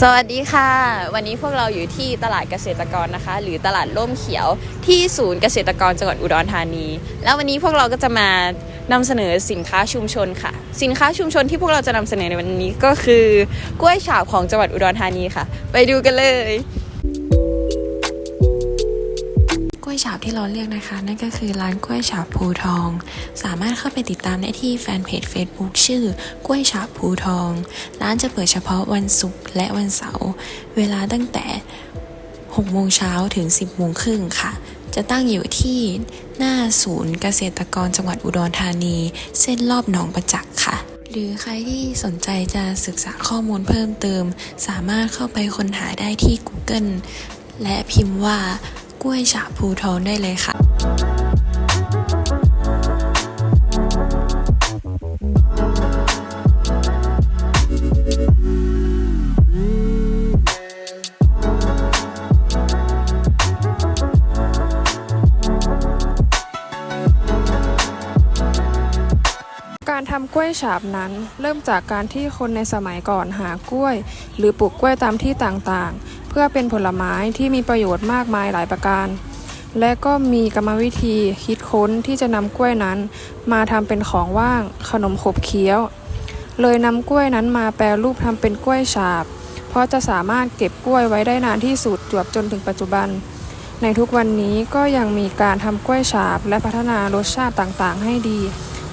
สวัสดีค่ะ วันนี้พวกเราอยู่ที่ตลาดเกษตรกรนะคะ หรือตลาดร่มเขียวที่ศูนย์เกษตรกรจังหวัดอุดรธานี แล้ววันนี้พวกเราก็จะมานำเสนอสินค้าชุมชนค่ะ สินค้าชุมชนที่พวกเราจะนำเสนอในวันนี้ก็คือกล้วยฉาบของจังหวัดอุดรธานีค่ะ ไปดูกันเลย วยฉาบที่เราเลือกนะคะ นั่นก็คือร้านกล้วยฉาบภูทอง สามารถเข้าไปติดตามได้ที่แฟนเพจ Facebook ชื่อกล้วยฉาบภูทอง ร้านจะเปิดเฉพาะวันศุกร์และวันเสาร์เวลาตั้งแต่6โมงเช้าถึง 10โมงครึ่งค่ะ จะตั้งอยู่ที่หน้าศูนย์เกษตรกรจังหวัดอุดรธานี เส้นรอบหนองประจักษ์ค่ะ หรือใครที่สนใจจะศึกษาข้อมูลเพิ่มเติม สามารถเข้าไปค้นหาได้ที่ Google และพิมพ์ว่า กล้วยฉาภูทองได้เลยค่ะการทำกล้วยฉาบนั้น เริ่มจากการที่คนในสมัยก่อนหากล้วย หรือปลูกกล้วยตามที่ต่างๆ เพื่อเป็นผลไม้ที่มีประโยชน์มากมายหลายประการ และก็มีกรรมวิธีคิดค้นที่จะนำกล้วยนั้น มาทำเป็นของว่างขนมขบเคี้ยว เลยนำกล้วยนั้นมาแปรรูปทำเป็นกล้วยฉาบ เพราะจะสามารถเก็บกล้วยไว้ได้นานที่สุดจวบจนถึงปัจจุบัน ในทุกวันนี้ก็ยังมีการทำกล้วยฉาบ และพัฒนารสชาติต่างๆ ให้ดี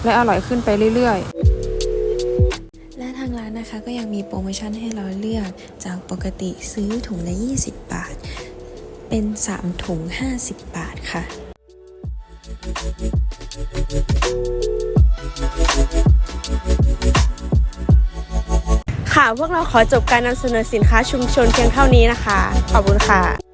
และอร่อยขึ้นไปเรื่อยๆานนะคะก็ยังมีโปรโมชั่นให้เราเลือกจากปกติซื้อถุงละ 20 บาท เป็น 3 ถุง 50 บาทค่ะ ค่ะ พวกเราขอจบการนำเสนอสินค้าชุมชนเพียงเท่านี้นะคะ ขอบคุณค่ะ